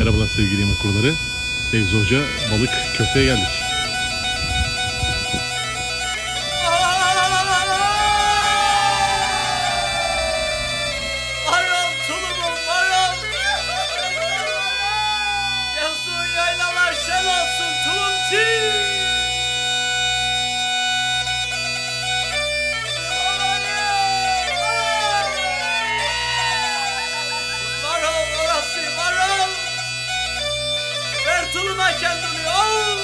Merhabalar sevgili yemek kurları. Fevzi Hoca balık köfteye geldik. Katılın Ayken Duru'ya.